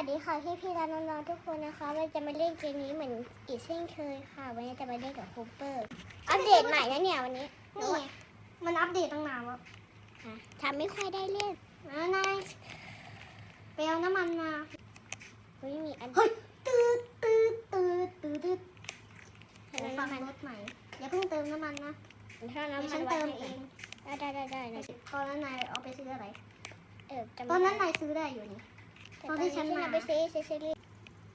วัสดีค่ะพี่พี่ๆและน้องๆทุกคนนะคะเราจะมาเล่นเกมนี้เหมือนอีกเช่นเคยค่ะ วันนี้จะมาเล่นกับคูเปอร์ อัปเดตใหม่นะเนี่ยวันนี้นี่ไงมันอัปเดตตั้งนานแล้วค่ะทำไม่ค่อยได้เล่นนะนายไปเอาน้ำมันมาเฮ้ยมีอันเฮ้ยตืดตืดตืดตืดตืดเห็นเดี๋ยวไหมฟังมันรถใหม่อย่าเพิ่งเติมน้ำมันนะถ้าเดี๋ยวน้ำมัฉันนไว้เติมให้เองได้ได้ได้ได้นะตอนนั้นนายเอาไปซื้ออะไรเออจำตอนนั้นไม่ได้นายซื้อได้อยู่นี่แต่ตอนที่ฉันมาไปซื้อเซซิลี่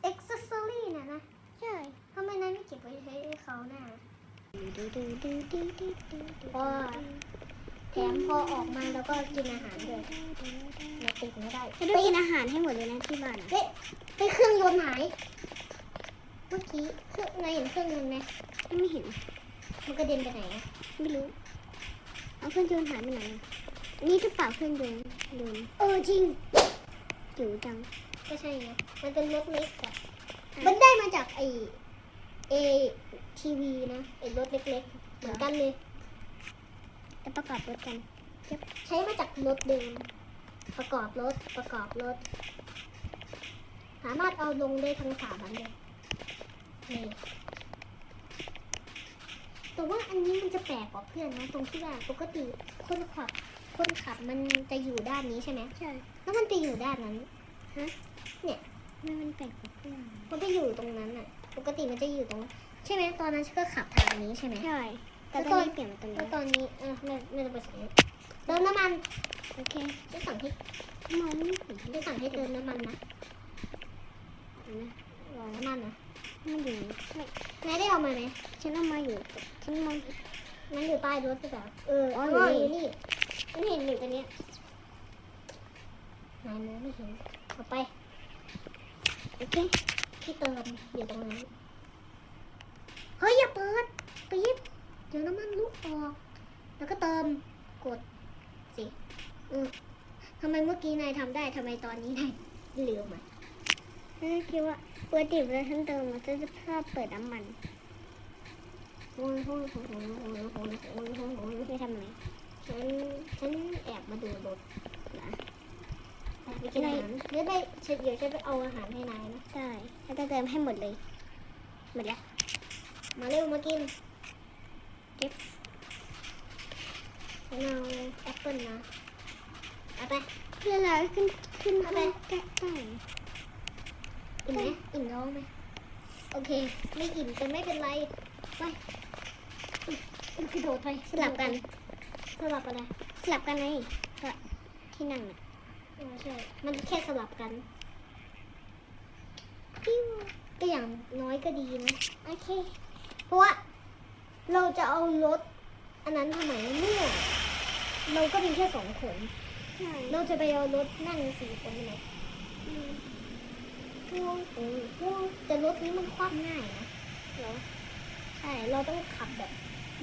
อ็กซ์ซอรี่น่ะนะ ใช่ทำไมนายไม่เก็บไว้ให้เขาน่ะดูดูดูดูดูดูดูว้าแถมพอออกมาแล้วก็กินอาหารด้วยเราติดไม่ได้จะได้กินอาหารให้หมดเลยนะที่บ้านอะเฮ้ยเฮ้ยเครื่องยนต์หาย เมื่อกี้เครื่องนายเห็นเครื่องยนต์ไหมไม่เห็น มันกระเด็นไปไหนอะไม่รู้ เอาเครื่องยนต์หายไปไหนอะอันนี่หรือเปล่าเครื่องยนต์ยนต์เออจริง จิ๋วจัง ก็ใช่ไง มันเป็นรถเล็กอะมันได้มาจากไอเอทีวีนะไอรถเล็กๆ เหมือนกันเลยจะประกอบรถกัน ใช้มาจากรถเดิม ประกอบรถ ประกอบรถ สามารถเอาลงได้ทั้งสามอันเลยนี่แต่ว่าอันนี้มันจะแปลกกว่าเพื่อนนะ ตรงที่ว่าปกติคนขับ คนขับมันจะอยู่ด้านนี้ใช่ไหมใช่ แล้วมันไปอยู่ด้านนั้นไม่มันแปลกกว่าเพื่อนมันไปอยู่ตรงนั้นอะ ปกติมันจะอยู่ตรง ใช่ไหมตอนนั้นฉันก็ขับทางนี้ใช่ไหมใช่ แต่แล้วตตออนนนี้เปลี่ยนมาตรงแล้นี้วตอนนี้เออไม่ไม่ต้องไปสั่งเติมน้ำมัน โอเคจะสั่งให้มองไม่เห็นจะสั่งให้เติมน้ำมันนะนะรอน้ำมันนะมันอยู่ไหนไม่นายได้เอามาไหมฉันเอามาอยู่ ฉันมอง มันอยู่ใต้รถหรือเปล่าเอออ๋ออ๋อออยู่ยู่นี่ฉันเห็นอยู่ตรงเนี้ยนายมองไม่เห็นเอาไปโอเคที่เติมอยู่ตรงนั้นเฮ้ยอย่าเปิดปิดเดี๋ยวน้ำมันลุกออก แล้วก็เติมกดสิเออทำไมเมื่อกี้นายทำได้ทำไมตอนนี้นายลืมอะฉันคิดว่าปกติเวลาฉันเติมมันจะชอบเปิดน้ำมัน โอ้ยโอ้ยโอ้ยโอ้ยโอ้ยโอ้ยโอ้ยโอ้ยโอ้ยไม่ทำไมฉันฉันแอบมาดูรถนะไปกินอาหารเดี๋ยวได้ฉันเดี๋ยวฉันไปเอาอาหารให้นายนะได้ฉันจะเติมให้หมดเลยหมดแล้วมาเร็วมากินเก็บเอาแอปเปิลนะเอาไปเพื่อเราขึ้นขึ้นอาไปแกะได้อิ่มไหมอิ่มท้องไหมโอเค ไม่อิ่มแต่ไม่เป็นไร ไปอุ๊ยอุ๊ยกระโดดไปสลับกัน สลับอะไร สลับกันไงก็ที่นั่งน่ะเออใช่มันแค่สลับกันปิ้วก็อย่างน้อยก็ดีนะ โอเค เพราะว่าเราจะเอารถ อันนั้นทำไมเมื่อเราก็มีแค่สองคนเราจะไปเอารถนั่งสี่คนไหมพวงเออพวงแต่รถนี้มันคว่ำง่ายนะเหรอ ช่เราต้องขับแบบ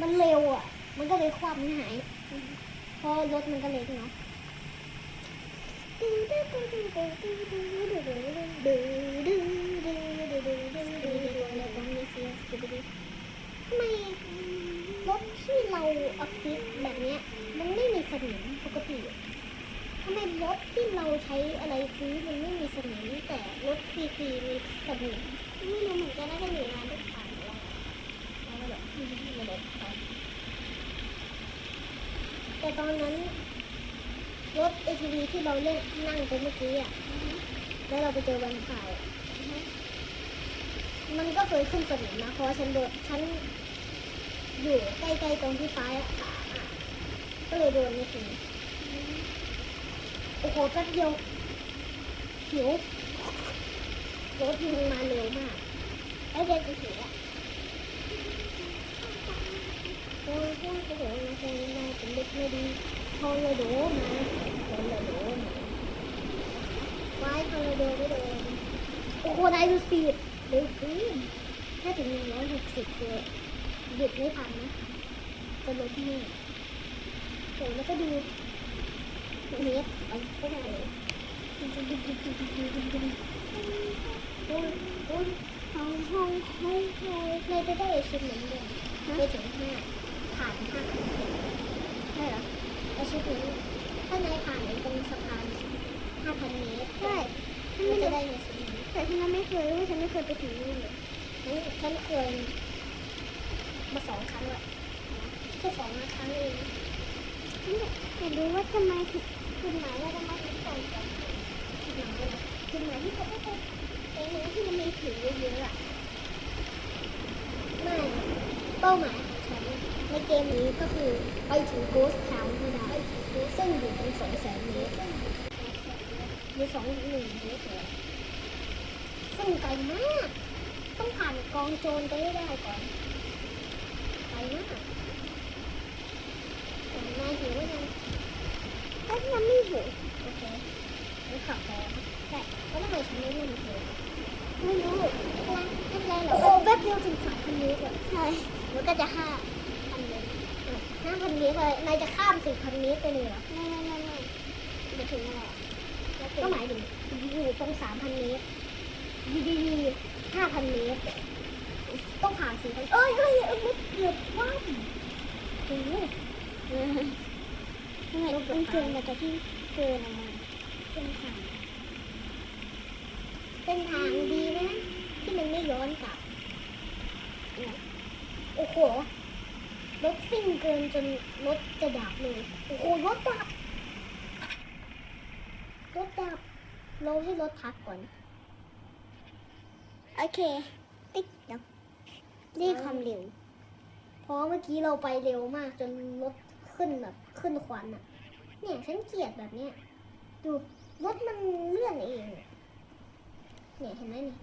มันเร็วอะ มันก็เลยคว่ำง่ายเพราะรถมันก็เล็กเนาะทำไมรถที่เราอาพิษแบบเนี้ย มันไม่มีสนิมปกติทำไมรถที่เราใช้อะไรซื้อมันไม่มีสนิมแต่รถฟรีๆมีสนิมไม่รู้เหมือนกันนะก็อยู่นานทุกผ่า แล้วแล้วก็แบบไม่ได้ผ่านแต่ตอนนั้นรถ ATV ที่เราเล่นนั่งไปเมื่อกี้อะ แล้วเราไปเจอวันข่าว มันก็เคยขึ้นสนิมนะเพราะฉันโดนฉันอยู่ใกล้ๆตรงที่ฟ้าผ่าอะก็เลยโดนนิดนึงโอ้โหแป๊บเดียวหิวรถมันมาเร็วมากไอ้เด็กจะหิวอะ โอ้ยโอ้ยโอ้โหมันคงมาเป็นเด็กไม่ดีทอร์นาโดมาทอร์นาโดมาไว้ทอร์นาโดไม่โดนโอ้โหนายดูสปีดเร็วขึ้นถ้าถึงหนึ่งร้อยหกสิบเลยหยุดไม่ทันนะจะลดที่นี่โอ้แล้วก็ดูเมตรไปก็ได้เลยโอ้ยโอ้ยห้องห้องห้องห้องนายจะได้อาชีพเหมือนเดิมไปถึงห้า ผ่านห้าใช่เหรออชีพนี้ถ้านายผ่านตรงสะพานห้าพันเมตรใช่มันจะได้เงินสิเคยว่าฉันไม่เคยไปถึงนู่นเลยฉันฉันเคยมาสองครั้งแล้วแค่สองครั้งเองอยากรู้ว่าทำไมถึงคุณหมายว่าทำไมถึงตรงกันคุณหมายว่าคุณหมายที่เขาไม่ไปไปไหนที่มันมีผีเยอะๆอะไม่เป้าหมาย ในเกมนี้ก็คือไปถึงโกสทาวน์ให้ได้ซึ่งอยู่ตรงสองแสนเมตรหรือสองหนึ่งเมตรซึ่งไกลมาก ต้องผ่านกองโจรไปให้ได้ก่อนไกลมากแต่นายหิวยังถ้ายังไม่หิวโอเคไม่ขับไปแต่ก็ทำไมฉันไม่เล่นเธอไม่รู้อะไรอะไรเหรอโอ้แป๊บเดียวถึงสามพันเมตรเลยใช่แล้วก็จะห้า ห้าพันเมตรเลยนายจะข้ามสี่พันเมตรไปเลยเหรอ ไม่ไม่ไม่ไม่จะถึงอะไรอะก็หมายถึงอยู่ตรงสามพันเมตรดีดีห้าพันเมตร ต้องผ่านสี่พันเอ้ยเอ้ยเอ้ยรถเกือบว่างโอ้โหทำไมต้องเกินมาจากที่เกินออกมาเส้นทางเส้นทางดีนะ ที่มันไม่ย้อนกลับเนี่ยโอ้โห รถซิ่งเกินจนรถจะดับเลย โอ้โห รถดับ รถดับ เราให้รถพักก่อน โอเค ติ๊กเดี๋ยวรีบความเร็ว เพราะเมื่อกี้เราไปเร็วมาก จนรถขึ้นแบบขึ้นควันอะเนี่ยฉันเกลียดแบบเนี้ย ดูรถมันเลื่อนเอง เนี่ยเห็นไหมนี่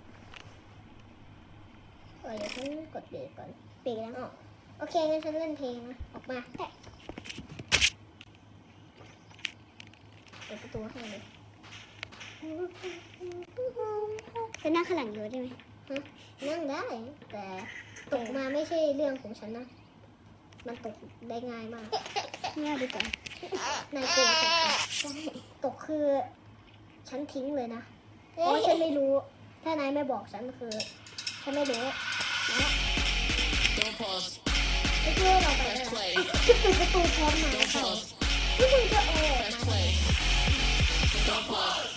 เออเดี๋ยวฉันกดเบรกก่อน เบรกแล้วอ๋อ โอเคงั้นฉันเล่นเพลงนะออกมาแตะเปิดประตูให้เลยจะนั่งข้างหลังอยู่ได้ไหมนั่งได้ แต่ตกมาไม่ใช่เรื่องของฉันนะ มันตกได้ง่ายมากง่ายดีกว่านายกลัวตกใช่ตกคือ ฉันทิ้งเลยนะเพราะว่าฉันไม่รู้ ถ้านายไม่บอกฉันคือ ฉันไม่รู้นะ Don't pause. ไม่เชื่อเราไปเลย Press play. จะปิดประตูพร้อมนาย Don't เข้า pause. ไม่คุณจะโอ้ Press play. Don't pause.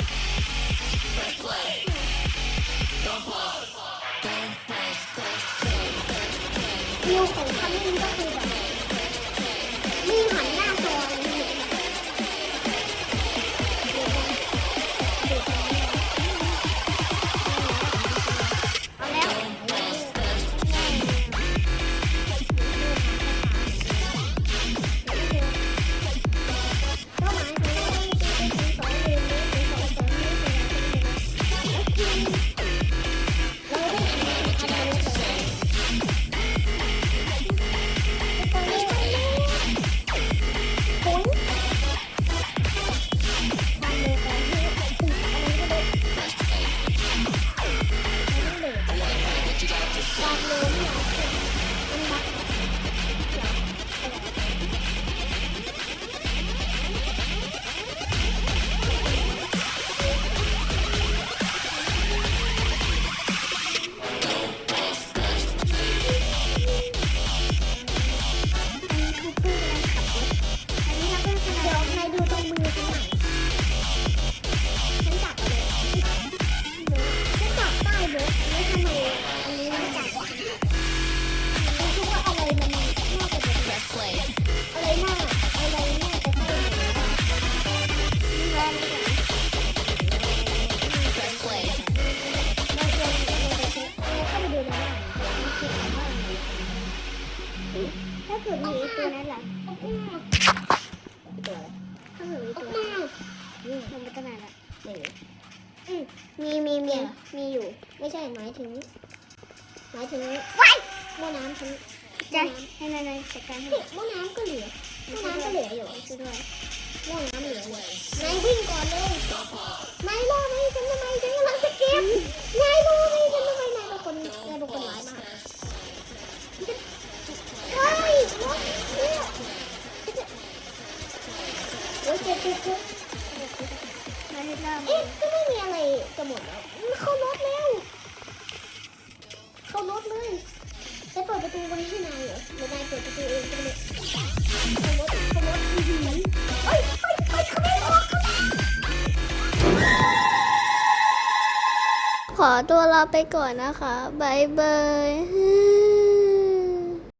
Press play. Don't pause. Don't pause. Press play. วิวของคันนี้ก็คือแบบมีหันหน้ มมีมีมีมีอยู่ ไม่ใช่หมายถึง หมายถึงว้ายหม้อน้ำฉันจะให้นายนายจัดการให้หม้อน้ำก็เหลือหม้อน้ำก็เหลืออยู่ช่วยด้วยหม้อน้ำเหลืออยู่นายวิ่งก่อนเลย เข้ารถเลยจะเปิดประตูไว้ให้นายเหรอหรือนายเปิดประตูเองก็ได้เข้ารถเข้ารถอื้อหือเฮ้ยเฮ้ยเฮ้ยเขาไม่ออกเขาไม่ขอตัวลาไปก่อนนะคะบายบาย